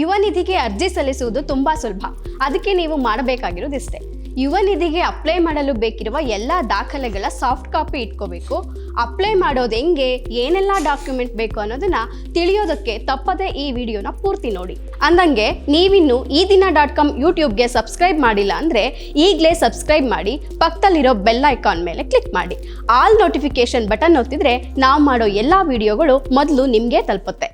ಯುವ ನಿಧಿಗೆ ಅರ್ಜಿ ಸಲ್ಲಿಸುವುದು ತುಂಬಾ ಸುಲಭ. ಅದಕ್ಕೆ ನೀವು ಮಾಡಬೇಕಾಗಿರೋದಿಷ್ಟೇ ಯುವ ನಿಧಿಗೆ ಅಪ್ಲೈ ಮಾಡಲು ಬೇಕಿರುವ ಎಲ್ಲ ದಾಖಲೆಗಳ ಸಾಫ್ಟ್ ಕಾಪಿ ಇಟ್ಕೋಬೇಕು. ಅಪ್ಲೈ ಮಾಡೋದು ಹೆಂಗೆ, ಏನೆಲ್ಲ ಡಾಕ್ಯುಮೆಂಟ್ ಬೇಕು ಅನ್ನೋದನ್ನ ತಿಳಿಯೋದಕ್ಕೆ ತಪ್ಪದೆ ಈ ವಿಡಿಯೋನ ಪೂರ್ತಿ ನೋಡಿ. ಅಂದಂಗೆ ನೀವಿನ್ನು ಈ ದಿನ ಡಾಟ್ ಕಾಮ್ ಯೂಟ್ಯೂಬ್ಗೆ ಸಬ್ಸ್ಕ್ರೈಬ್ ಮಾಡಿಲ್ಲ ಅಂದರೆ ಈಗಲೇ ಸಬ್ಸ್ಕ್ರೈಬ್ ಮಾಡಿ, ಪಕ್ಕದಲ್ಲಿರೋ ಬೆಲ್ ಐಕಾನ್ ಮೇಲೆ ಕ್ಲಿಕ್ ಮಾಡಿ. ಆಲ್ ನೋಟಿಫಿಕೇಶನ್ ಬಟನ್ ಒತ್ತಿದ್ರೆ ನಾವು ಮಾಡೋ ಎಲ್ಲ ವಿಡಿಯೋಗಳು ಮೊದಲು ನಿಮಗೆ ತಲುಪುತ್ತೆ.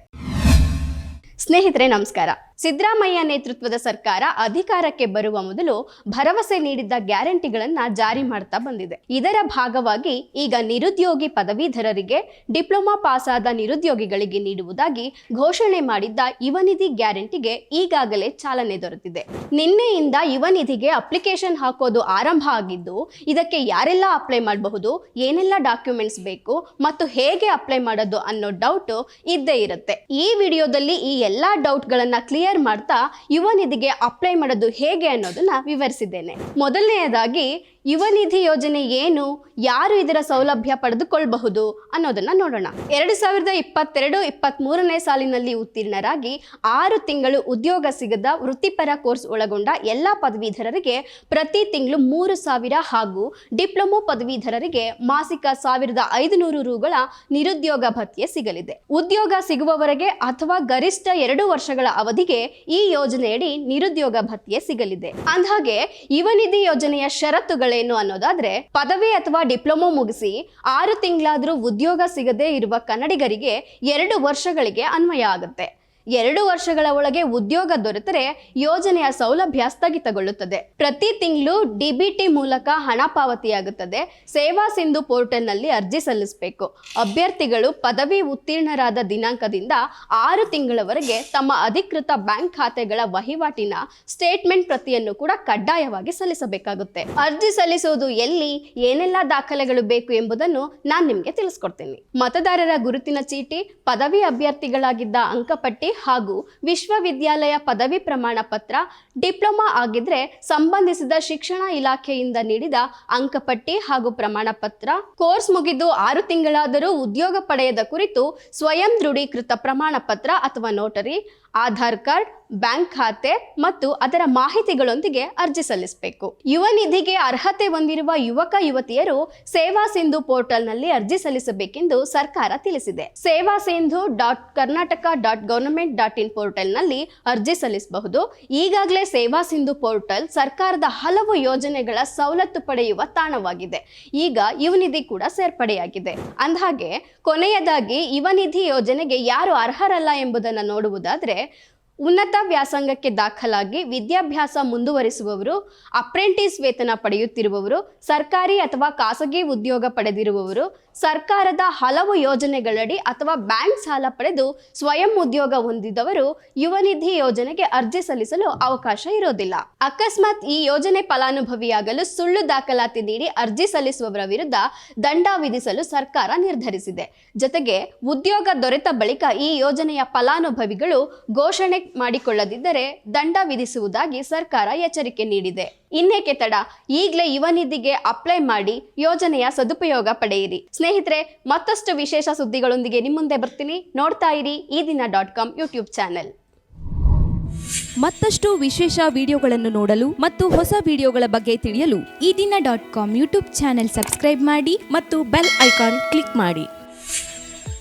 ಸ್ನೇಹಿತರೆ, ನಮಸ್ಕಾರ. ಸಿದ್ದರಾಮಯ್ಯ ನೇತೃತ್ವದ ಸರ್ಕಾರ ಅಧಿಕಾರಕ್ಕೆ ಬರುವ ಮೊದಲು ಭರವಸೆ ನೀಡಿದ್ದ ಗ್ಯಾರಂಟಿಗಳನ್ನ ಜಾರಿ ಮಾಡ್ತಾ ಬಂದಿದೆ. ಇದರ ಭಾಗವಾಗಿ ಈಗ ನಿರುದ್ಯೋಗಿ ಪದವೀಧರರಿಗೆ ಡಿಪ್ಲೊಮಾ ಪಾಸ್ ಆದ ನಿರುದ್ಯೋಗಿಗಳಿಗೆ ನೀಡುವುದಾಗಿ ಘೋಷಣೆ ಮಾಡಿದ್ದ ಯುವ ನಿಧಿ ಗ್ಯಾರಂಟಿಗೆ ಈಗಾಗಲೇ ಚಾಲನೆ ದೊರೆತಿದೆ. ನಿನ್ನೆಯಿಂದ ಯುವ ನಿಧಿಗೆ ಅಪ್ಲಿಕೇಶನ್ ಹಾಕೋದು ಆರಂಭ ಆಗಿದ್ದು, ಇದಕ್ಕೆ ಯಾರೆಲ್ಲ ಅಪ್ಲೈ ಮಾಡಬಹುದು, ಏನೆಲ್ಲ ಡಾಕ್ಯುಮೆಂಟ್ಸ್ ಬೇಕು, ಮತ್ತು ಹೇಗೆ ಅಪ್ಲೈ ಮಾಡೋದು ಅನ್ನೋ ಡೌಟ್ ಇದ್ದೇ ಇರುತ್ತೆ. ಈ ವಿಡಿಯೋದಲ್ಲಿ ಈ ಎಲ್ಲಾ ಡೌಟ್ಗಳನ್ನು ಕ್ಲಿಯರ್ ಮಾಡ್ತಾ ಯುವ ನಿಧಿಗೆ ಅಪ್ಲೈ ಮಾಡೋದು ಹೇಗೆ ಅನ್ನೋದನ್ನ ವಿವರಿಸಿದ್ದೇನೆ. ಮೊದಲನೆಯದಾಗಿ, ಯುವ ನಿಧಿ ಯೋಜನೆ ಏನು, ಯಾರು ಇದರ ಸೌಲಭ್ಯ ಪಡೆದುಕೊಳ್ಳಬಹುದು ಅನ್ನೋದನ್ನ ನೋಡೋಣ. ಎರಡು ಸಾವಿರದ ಇಪ್ಪತ್ತೆರಡು ಇಪ್ಪತ್ತ್ಮೂರನೇ ಸಾಲಿನಲ್ಲಿ ಉತ್ತೀರ್ಣರಾಗಿ ಆರು ತಿಂಗಳು ಉದ್ಯೋಗ ಸಿಗದ ವೃತ್ತಿಪರ ಕೋರ್ಸ್ ಒಳಗೊಂಡ ಎಲ್ಲ ಪದವೀಧರರಿಗೆ ಪ್ರತಿ ತಿಂಗಳು ಮೂರು ಸಾವಿರ ಹಾಗೂ ಡಿಪ್ಲೊಮೊ ಪದವೀಧರರಿಗೆ ಮಾಸಿಕ ಸಾವಿರದ ಐದುನೂರು ರೂಗಳ ನಿರುದ್ಯೋಗ ಭತ್ಯೆ ಸಿಗಲಿದೆ. ಉದ್ಯೋಗ ಸಿಗುವವರೆಗೆ ಅಥವಾ ಗರಿಷ್ಠ ಎರಡು ವರ್ಷಗಳ ಅವಧಿಗೆ ಈ ಯೋಜನೆಯಡಿ ನಿರುದ್ಯೋಗ ಭತ್ಯೆ ಸಿಗಲಿದೆ. ಅಂದಹಾಗೆ ಯುವನಿಧಿ ಯೋಜನೆಯ ಷರತ್ತುಗಳೇನು ಅನ್ನೋದಾದ್ರೆ, ಪದವಿ ಅಥವಾ ಡಿಪ್ಲೊಮೊ ಮುಗಿಸಿ ಆರು ತಿಂಗಳಾದರೂ ಉದ್ಯೋಗ ಸಿಗದೇ ಇರುವ ಕನ್ನಡಿಗರಿಗೆ ಎರಡು ವರ್ಷಗಳಿಗೆ ಅನ್ವಯ ಆಗುತ್ತೆ. ಎರಡು ವರ್ಷಗಳ ಒಳಗೆ ಉದ್ಯೋಗ ದೊರೆತರೆ ಯೋಜನೆಯ ಸೌಲಭ್ಯ ಸ್ಥಗಿತಗೊಳ್ಳುತ್ತದೆ. ಪ್ರತಿ ತಿಂಗಳು ಡಿಬಿಟಿ ಮೂಲಕ ಹಣ ಪಾವತಿಯಾಗುತ್ತದೆ. ಸೇವಾ ಸಿಂಧು ಪೋರ್ಟಲ್ನಲ್ಲಿ ಅರ್ಜಿ ಸಲ್ಲಿಸಬೇಕು. ಅಭ್ಯರ್ಥಿಗಳು ಪದವಿ ಉತ್ತೀರ್ಣರಾದ ದಿನಾಂಕದಿಂದ ಆರು ತಿಂಗಳವರೆಗೆ ತಮ್ಮ ಅಧಿಕೃತ ಬ್ಯಾಂಕ್ ಖಾತೆಗಳ ವಹಿವಾಟಿನ ಸ್ಟೇಟ್ಮೆಂಟ್ ಪ್ರತಿಯನ್ನು ಕೂಡ ಕಡ್ಡಾಯವಾಗಿ ಸಲ್ಲಿಸಬೇಕಾಗುತ್ತೆ. ಅರ್ಜಿ ಸಲ್ಲಿಸುವುದು ಎಲ್ಲಿ, ಏನೆಲ್ಲ ದಾಖಲೆಗಳು ಬೇಕು ಎಂಬುದನ್ನು ನಾನು ನಿಮಗೆ ತಿಳಿಸ್ಕೊಡ್ತೀನಿ. ಮತದಾರರ ಗುರುತಿನ ಚೀಟಿ, ಪದವಿ ಅಭ್ಯರ್ಥಿಗಳಾಗಿದ್ದ ಅಂಕಪಟ್ಟಿ ಹಾಗೂ ವಿಶ್ವವಿದ್ಯಾಲಯ ಪದವಿ ಪ್ರಮಾಣ ಪತ್ರ, ಡಿಪ್ಲೊಮಾ ಆಗಿದ್ರೆ ಸಂಬಂಧಿಸಿದ ಶಿಕ್ಷಣ ಇಲಾಖೆಯಿಂದ ನೀಡಿದ ಅಂಕಪಟ್ಟಿ ಹಾಗೂ ಪ್ರಮಾಣ ಪತ್ರ. ಕೋರ್ಸ್ ಮುಗಿದು ಆರು ತಿಂಗಳಾದರೂ ಉದ್ಯೋಗ ಪಡೆಯದ ಕುರಿತು ಸ್ವಯಂ ದೃಢೀಕೃತ ಪ್ರಮಾಣ ಪತ್ರ ಅಥವಾ ನೋಟರಿ, ಆಧಾರ್ ಕಾರ್ಡ್ ಬ್ಯಾಂಕ್ ಖಾತೆ ಮತ್ತು ಅದರ ಮಾಹಿತಿಗಳೊಂದಿಗೆ ಅರ್ಜಿ ಸಲ್ಲಿಸಬೇಕು. ಯುವ ನಿಧಿಗೆ ಅರ್ಹತೆ ಹೊಂದಿರುವ ಯುವಕ ಯುವತಿಯರು ಸೇವಾ ಸಿಂಧು ಪೋರ್ಟಲ್ನಲ್ಲಿ ಅರ್ಜಿ ಸಲ್ಲಿಸಬೇಕೆಂದು ಸರ್ಕಾರ ತಿಳಿಸಿದೆ. Seva Sindhu dot Karnataka dot government dot in ಪೋರ್ಟಲ್ನಲ್ಲಿ ಅರ್ಜಿ ಸಲ್ಲಿಸಬಹುದು. ಈಗಾಗಲೇ ಸೇವಾ ಸಿಂಧು ಪೋರ್ಟಲ್ ಸರ್ಕಾರದ ಹಲವು ಯೋಜನೆಗಳ ಸವಲತ್ತು ಪಡೆಯುವ ತಾಣವಾಗಿದೆ. ಈಗ ಯುವ ನಿಧಿ ಕೂಡ ಸೇರ್ಪಡೆಯಾಗಿದೆ. ಅಂದಹಾಗೆ ಕೊನೆಯದಾಗಿ ಯುವ ನಿಧಿ ಯೋಜನೆಗೆ ಯಾರು ಅರ್ಹರಲ್ಲ ಎಂಬುದನ್ನು ನೋಡುವುದಾದ್ರೆ ಉನ್ನತ ವ್ಯಾಸಂಗಕ್ಕೆ ದಾಖಲಾಗಿ ವಿದ್ಯಾಭ್ಯಾಸ ಮುಂದುವರಿಸುವವರು, ಅಪ್ರೆಂಟಿಸ್ ವೇತನ ಪಡೆಯುತ್ತಿರುವವರು, ಸರ್ಕಾರಿ ಅಥವಾ ಖಾಸಗಿ ಉದ್ಯೋಗ ಪಡೆದಿರುವವರು, ಸರ್ಕಾರದ ಹಲವು ಯೋಜನೆಗಳಡಿ ಅಥವಾ ಬ್ಯಾಂಕ್ ಸಾಲ ಪಡೆದು ಸ್ವಯಂ ಉದ್ಯೋಗ ಹೊಂದಿದವರು ಯುವ ನಿಧಿ ಯೋಜನೆಗೆ ಅರ್ಜಿ ಸಲ್ಲಿಸಲು ಅವಕಾಶ ಇರೋದಿಲ್ಲ. ಅಕಸ್ಮಾತ್ ಈ ಯೋಜನೆ ಫಲಾನುಭವಿಯಾಗಲು ಸುಳ್ಳು ದಾಖಲಾತಿ ನೀಡಿ ಅರ್ಜಿ ಸಲ್ಲಿಸುವವರ ವಿರುದ್ಧ ದಂಡ ವಿಧಿಸಲು ಸರ್ಕಾರ ನಿರ್ಧರಿಸಿದೆ. ಜೊತೆಗೆ ಉದ್ಯೋಗ ದೊರೆತ ಬಳಿಕ ಈ ಯೋಜನೆಯ ಫಲಾನುಭವಿಗಳು ಘೋಷಣೆ ಮಾಡಿಕೊಳ್ಳದಿದ್ದರೆ ದಂಡ ವಿಧಿಸುವುದಾಗಿ ಸರ್ಕಾರ ಎಚ್ಚರಿಕೆ ನೀಡಿದೆ. ಇನ್ನೇಕೆ ತಡ? ಈಗಲೇ ಯುವ ನಿಧಿಗೆ ಅಪ್ಲೈ ಮಾಡಿ ಯೋಜನೆಯ ಸದುಪಯೋಗ ಪಡೆಯಿರಿ. ಸ್ನೇಹಿತರೆ, ಮತ್ತಷ್ಟು ವಿಶೇಷ ಸುದ್ದಿಗಳೊಂದಿಗೆ ನಿಮ್ಮ ಮುಂದೆ ಬರ್ತೀನಿ. ನೋಡ್ತಾ ಇರಿ ಈ Dina dot com YouTube channel. ಮತ್ತಷ್ಟು ವಿಶೇಷ ವಿಡಿಯೋಗಳನ್ನು ನೋಡಲು ಮತ್ತು ಹೊಸ ವಿಡಿಯೋಗಳ ಬಗ್ಗೆ ತಿಳಿಯಲು Ee Dina dot com YouTube channel subscribe ಮಾಡಿ ಮತ್ತು ಬೆಲ್ ಐಕಾನ್ ಕ್ಲಿಕ್ ಮಾಡಿ.